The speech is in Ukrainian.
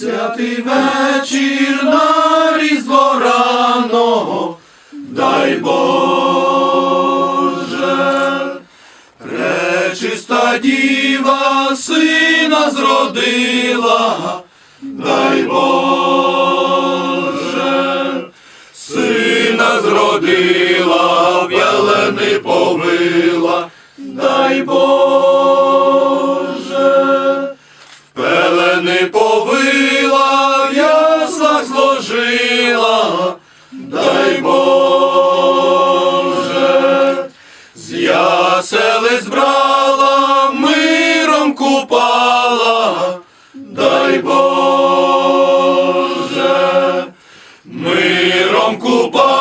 Святий вечір на різдво рано, дай Боже, пречиста діва сина зродила, дай Боже, сина зродила, в'ялени повила, дай Боже. Пелени повила, дай Боже, з ясели збрала, миром купала, дай Боже, миром купала.